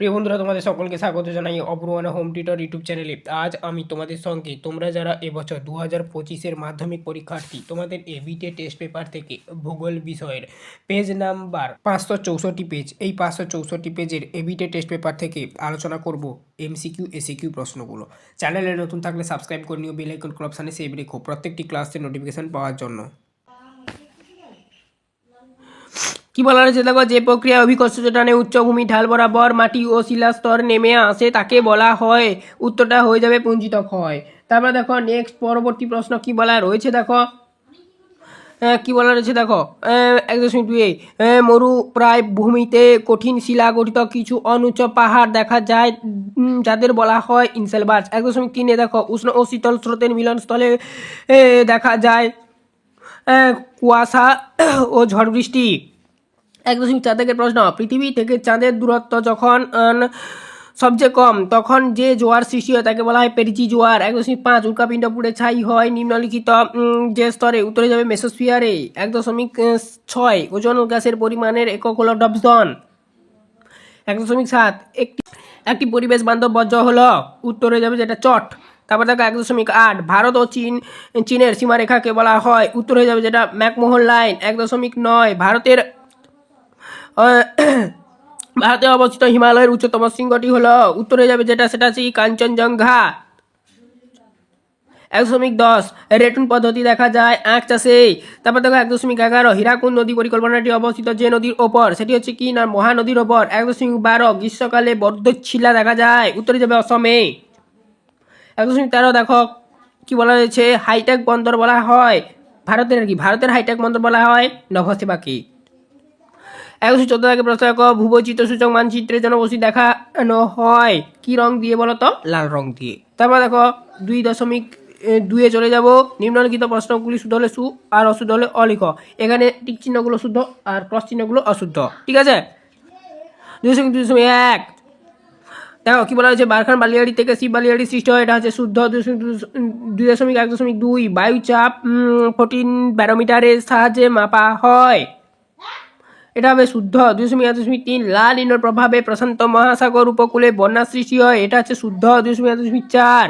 প্রিয় বন্ধুরা, তোমাদের সকলকে স্বাগত জানাই অপূর্বানা হোম টিউটর ইউটিউব চ্যানেলে। আজ আমি তোমাদের সঙ্গে তোমরা যারা এবছর দু হাজার পঁচিশের মাধ্যমিক পরীক্ষার্থী, তোমাদের এবিটে টেস্ট পেপার থেকে ভূগোল বিষয়ের পেজ নাম্বার পাঁচশো চৌষট্টি পেজ এই পাঁচশো চৌষট্টি পেজের এবিটে টেস্ট পেপার থেকে আলোচনা করব এমসিকিউ এসিকিউ প্রশ্নগুলো। চ্যানেলে নতুন থাকলে সাবস্ক্রাইব করে নিও বেল আইকন অপশানে সেভ রেখো প্রত্যেকটি ক্লাসের নোটিফিকেশন পাওয়ার জন্য। কি বলা রয়েছে দেখো, যে প্রক্রিয়া অভিকর্ষ টানে উচ্চভূমি, ঢাল বরাবর মাটি ও শিলাস্তর নেমে আসে, তাকে বলা হয়, উত্তরটা হয়ে যাবে পুঞ্জিত ক্ষয় তারপরে দেখো নেক্সট পরবর্তী প্রশ্ন কি বলা রয়েছে? দেখো কি বলা রয়েছে? দেখো এক দশমিক দুই মরু প্রায় ভূমিতে কঠিন শিলা গঠিত কিছু অনুচ্চ পাহাড় দেখা যায় যাদের বলা হয় ইনসেলবাস। এক দশমিক তিনে দেখো, উষ্ণ ও শীতল স্রোতের মিলনস্থলে দেখা যায় কুয়াশা ও ঝড় বৃষ্টি। এক দশমিক চার থেকে প্রশ্ন, পৃথিবী থেকে চাঁদের দূরত্ব যখন সবচেয়ে কম, তখন যে জোয়ার সৃষ্টি হয় তাকে বলা হয় পেরিচি জোয়ার। এক দশমিক পাঁচ, উল্কাপিণ্ড পুড়ে ছাই হয়, নিম্নলিখিত যে স্তরে উত্তরে যাবে মেসোস্ফিয়ারে। এক দশমিক ছয়, ওজন গ্যাসের পরিমাণের একক হলো ডবসন এক দশমিক সাত, একটি একটি পরিবেশ বান্ধব বর্জ্য হলো, উত্তরে যাবে যেটা চট। তারপর দেখো এক দশমিক আট, ভারত ও চীন, চীনের সীমারেখাকে বলা হয়, উত্তর হয়ে যাবে যেটা ম্যাকমোহন লাইন। এক দশমিক নয়, ভারতের ভারতে অবস্থিত হিমালয়ের উচ্চতম শৃঙ্গটি হলো উত্তরে যাবে যেটা, সেটা হচ্ছে কাঞ্চনজঙ্ঘা। এক দশমিক দশ, রেটুন পদ্ধতি দেখা যায় আখ চাষে। তারপর দেখো এক দশমিক এগারো হীরাকুন্দ নদী পরিকল্পনাটি অবস্থিত যে নদীর ওপর, সেটি হচ্ছে কি না, মহানদীর ওপর। এক দশমিক বারো, গ্রীষ্মকালে বদ্ধশিলা দেখা যায়, উত্তরে যাবে অসমে। এক দশমিক তেরো, দেখো কি বলা হয়েছে, হাইটেক বন্দর বলা হয়। ভারতের আর কি, ভারতের হাইটেক বন্দর বলা হয়, নভসেবাকে। একশো চোদ্দ থেকে প্রশ্ন দেখো ভূবৈচিত্র সূচক মানচিত্রের জন্য জনবসতি দেখানো হয় কি রং দিয়ে বলো তো? লাল রং দিয়ে। তারপর দেখো দুই দশমিক দুয়ে চলে যাব। নিম্নলিখিত প্রশ্নগুলি শুদ্ধ হলে সু আর অশুদ্ধ হলে অলিখ। এখানে টিক চিহ্নগুলো শুদ্ধ আর ক্রস চিহ্নগুলো অশুদ্ধ। ঠিক আছে? দুই দশমিক দুই দশমিক এক। দেখো কি বলা হয়েছে? বারখান বালিয়াড়ি থেকে শিব বালিয়াড়ি সৃষ্টি হয় এটা হচ্ছে শুদ্ধ। দুই দশমিক দুই- দুই দশমিক এক দশমিক দুই। বায়ুচাপ ফোরটিন ব্যারোমিটারের সাহায্যে মাপা হয়। এটা হবে শুদ্ধ। দুই দশমিক তিন, লাল ইনোর প্রভাবে প্রশান্ত মহাসাগর উপকূলে বন্যা সৃষ্টি হয়। এটা হচ্ছে শুদ্ধ। দুই দশমিক চার।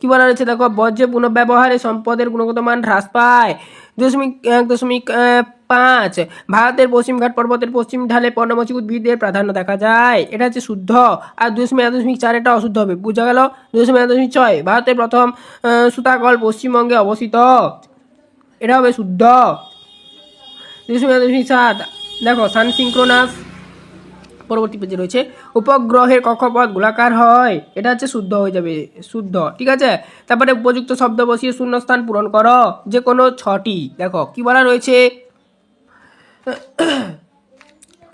কি বলা রয়েছে দেখো, বর্জ্য পুনঃব্যবহারে সম্পদের গুণগত মান হ্রাস পায়। দশমিক এক দশমিক পাঁচ। ভারতের পশ্চিমঘাট পর্বতের পশ্চিম ঢালে পর্ণমোচী উদ্ভিদের প্রাধান্য দেখা যায়। এটা হচ্ছে শুদ্ধ। আর দুই দশমিক এক দশমিক চার এটা অশুদ্ধ হবে। বোঝা গেল? দুই দশমিক এক দশমিক ছয়। ভারতের প্রথম সুতাকল পশ্চিমবঙ্গে অবস্থিত। এটা হবে শুদ্ধ। সাত দেখো সান সিঙ্ক্রোনাস পরবর্তী পেজে রয়েছে, উপগ্রহের কক্ষপথ গোলাকার হয়। এটা হচ্ছে শুদ্ধ হয়ে যাবে, শুদ্ধ, ঠিক আছে? তারপরে উপযুক্ত শব্দ বসিয়ে শূন্যস্থান পূরণ করো, যে কোনো ছটি। দেখো, কি বলা রয়েছে?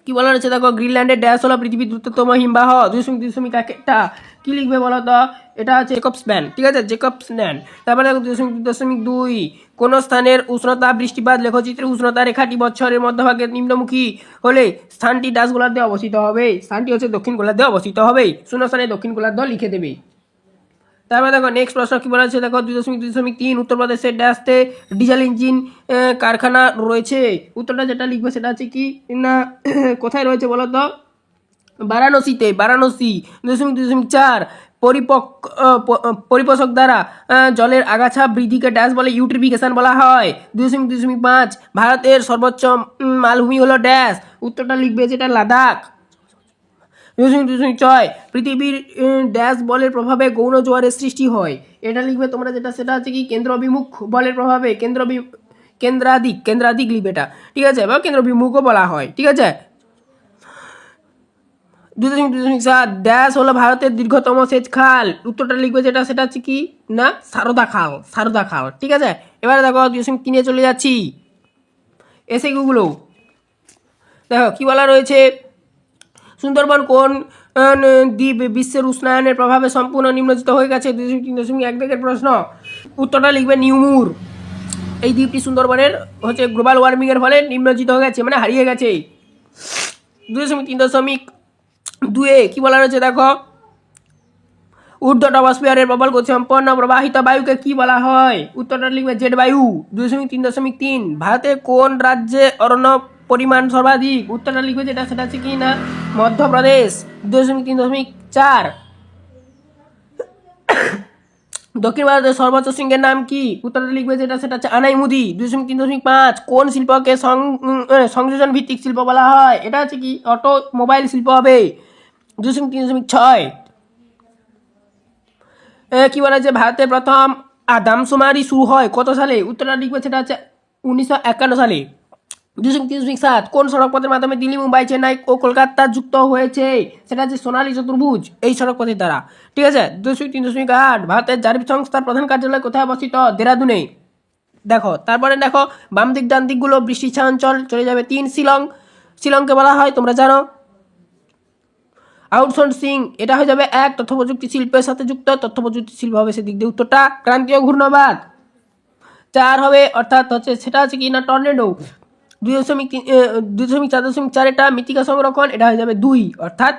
কি বলা রয়েছে? দেখো, গ্রিনল্যান্ডের ড্যাশ হলো পৃথিবীর দ্রুততম হিমবাহ দশমিক দশমিক একটা। কি লিখবে বলো তো? এটা হচ্ছে জেকবস ব্যান ঠিক আছে? জেকবস ব্যান তারপরে দেখো দশমিক দশমিক দুই। কোন স্থানের উষ্ণতা, বৃষ্টিপাত লেখচিত্রে উষ্ণতা, রেখাটি বছরের মধ্যভাগে নিম্নমুখী হলে স্থানটি ডাস গোলার্ধে অবস্থিত হবে। স্থানটি হচ্ছে দক্ষিণ গোলার্ধে অবস্থিত হবে। শূন্য স্থানে দক্ষিণ গোলার্ধ লিখে দেবে। তারপরে দেখো নেক্সট প্রশ্ন কী বলা হচ্ছে? দেখো, দুই দশমিক দুই দশমিক তিন উত্তরপ্রদেশের ড্যাশতে ডিজেল ইঞ্জিন কারখানা রয়েছে। উত্তরটা যেটা লিখবে সেটা হচ্ছে কি? না, কোথায় রয়েছে বলো তো বারাণসীতে, বারাণসী, দুই দশমিক দুই দশমিক চার। পরিপক পরিপোষক দ্বারা জলের আগাছা বৃদ্ধিকে ড্যাশ বলে ইউট্রিফিকেশন বলা হয়। দুই দশমিক দশমিক পাঁচ, ভারতের সর্বোচ্চ মালভূমি হলো ড্যাশ। উত্তরটা লিখবে যেটা লাদাখ। দুই দশমিক দুই দশমিক ছয়, পৃথিবীর ড্যাশ বলের প্রভাবে গৌণ জোয়ারের সৃষ্টি হয়। এটা লিখবে তোমরা যেটা, সেটা হচ্ছে কি, কেন্দ্র অভিমুখ বলের প্রভাবে কেন্দ্র কেন্দ্রাধিক কেন্দ্রাদিক লিখবে এটা। ঠিক আছে? বা কেন্দ্র বিমুখও বলা হয়। ঠিক আছে দুই দশমিক দুই দশমিক সাত ড্যাশ হলো ভারতের দীর্ঘতম সেচ খাল উত্তরটা লিখবে যেটা, সেটা হচ্ছে কি? না, সারদা খাল সারদা খাল, ঠিক আছে? এবারে দেখো, দুই দশমিক তিনে চলে যাচ্ছি। এসে গুলো দেখো, কি বলা রয়েছে? সুন্দরবন কোন দ্বীপ বিশ্বের উষ্ণায়নের প্রভাবে সম্পূর্ণ নিম্নজিত হয়ে গেছে? দুই দশমিক, তিন দশমিক এক দিকের প্রশ্ন। উত্তরটা লিখবে নিউমুর। এই দ্বীপটি সুন্দরবনের হচ্ছে গ্লোবাল ওয়ার্মিংয়ের ফলে নিম্নজিত হয়ে গেছে মানে হারিয়ে গেছে। দুই দশমিক, তিন দশমিক দুয়ে, কি বলা রয়েছে দেখো? ঊর্ধ্ব টপোস্ফিয়ারের প্রবল গতি সম্পন্ন প্রবাহিত বায়ুকে কি বলা হয়? উত্তরটা লিখবে জেড বায়ু, দুই দশমিক তিন দশমিক তিন। ভারতে কোন রাজ্যে অরণ্য পরিমাণ সর্বাধিক? উত্তরটা লিখবে যেটা, সেটা হচ্ছে কি না মধ্যপ্রদেশ, দুই দশমিক তিন দশমিক চার। দক্ষিণ ভারতের সর্বোচ্চ শৃঙ্গের নাম কি? উত্তরটা লিখবে যেটা, সেটা হচ্ছে আনাইমুদি, দুই দশমিক তিন দশমিক পাঁচ। কোন শিল্পকে সংযোজন ভিত্তিক শিল্প বলা হয়? এটা হচ্ছে কি? অটো মোবাইল শিল্প হবে। দুই দশমিক তিন দশমিক ছয়। কি বলা যে ভারতের প্রথম আদামশুমারি শুরু হয় কত সালে? উত্তরটা লিখবে, সেটা হচ্ছে উনিশশো একান্ন সালে। দুশো তিন দশমিক সাত। কোন সড়ক পথের মাধ্যমে দিল্লি, মুম্বাই, চেন্নাই ও কলকাতা যুক্ত হয়েছে? সেটা হচ্ছে সোনালী চতুর্ভুজ, এই সড়ক পথের দ্বারা। ঠিক আছে? দশমিক তিন দশমিক আট। ভারতের জারিফ সংস্থার প্রধান কার্যালয় কোথায় অবস্থিত? দেরাদুনে। দেখো, তারপরে দেখো, বাম দিক, ডান দিকগুলো বৃষ্টি ছায়া অঞ্চল চলে যাবে তিন শিলং। শিলংকে বলা হয়, তোমরা জানো। আউটসোর্সিং, এটা হয়ে যাবে এক তথ্য প্রযুক্তি শিল্পের সাথে যুক্ত তথ্য প্রযুক্তি শিল্প হবে সেদিক দিয়ে উত্তরটা ক্রান্তীয় ঘূর্ণবাদ। চার হবে, অর্থাৎ হচ্ছে সেটা হচ্ছে কি না, টর্নেডো। দুই দশমিক দুই দশমিক চার দশমিক চার এটা মৃত্তিকা সংরক্ষণ, এটা হয়ে যাবে দুই, অর্থাৎ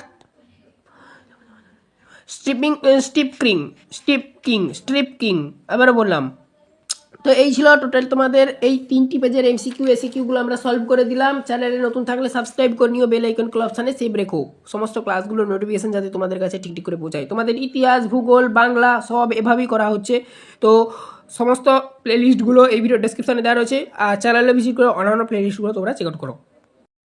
stripping stripping stripping stripping আবারও বললাম। তো এই ছিল টোটাল তোমাদের এই তিনটি পেজের এমসিকিউ এসিকিউগুলো আমরা সলভ করে দিলাম। চ্যানেলে নতুন থাকলে সাবস্ক্রাইব করে নিও বেল আইকন ক্লাব অপশানে সেভ রেখো। সমস্ত ক্লাসগুলোর নোটিফিকেশান যাতে তোমাদের কাছে ঠিক ঠিক করে পৌঁছায়। তোমাদের ইতিহাস, ভূগোল, বাংলা সব এভাবেই করা হচ্ছে। তো সমস্ত প্লেলিস্টগুলো এই ভিডিও ডেসক্রিপশানে দেওয়া রয়েছে। আর চ্যানেলে ভিজিট করে অন্যান্য প্লেলিস্টগুলো তোমরা চেক আউট করো।